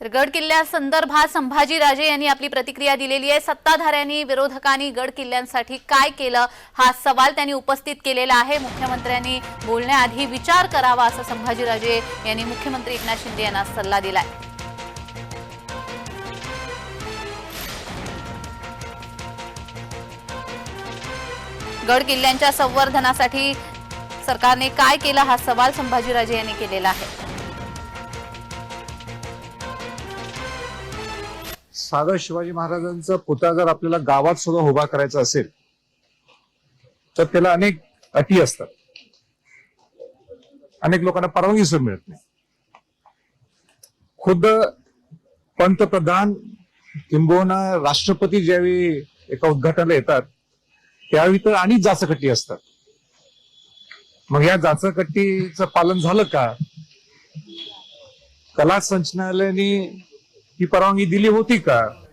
तर गड किल्ल्यासंदर्भात संभाजीराजे यांनी आपली प्रतिक्रिया दिलेली आहे. सत्ताधाऱ्यांनी विरोधकांनी गड किल्ल्यांसाठी काय केलं हा सवाल त्यांनी उपस्थित केलेला आहे. मुख्यमंत्र्यांनी बोलण्याआधी विचार करावा असं संभाजीराजे यांनी मुख्यमंत्री एकनाथ शिंदे यांना सल्ला दिलाय. गड किल्ल्यांच्या संवर्धनासाठी सरकारने काय केलं हा सवाल संभाजीराजे यांनी केलेला आहे. साधा शिवाजी महाराजांचा पुतळा जर आपल्याला गावात सुद्धा उभा करायचा असेल तर त्याला अनेक अटी असतात. अनेक लोकांना परवानगी सुद्धा मिळत नाही. खुद्द पंतप्रधान किंबहुना राष्ट्रपती ज्यावेळी एका उद्घाटनाला येतात त्यावेळी तर आणि जाचकट्टी असतात. मग या जाचकट्टीचं पालन झालं का? कला संचालनालयाने ही परवानगी दिली होती का?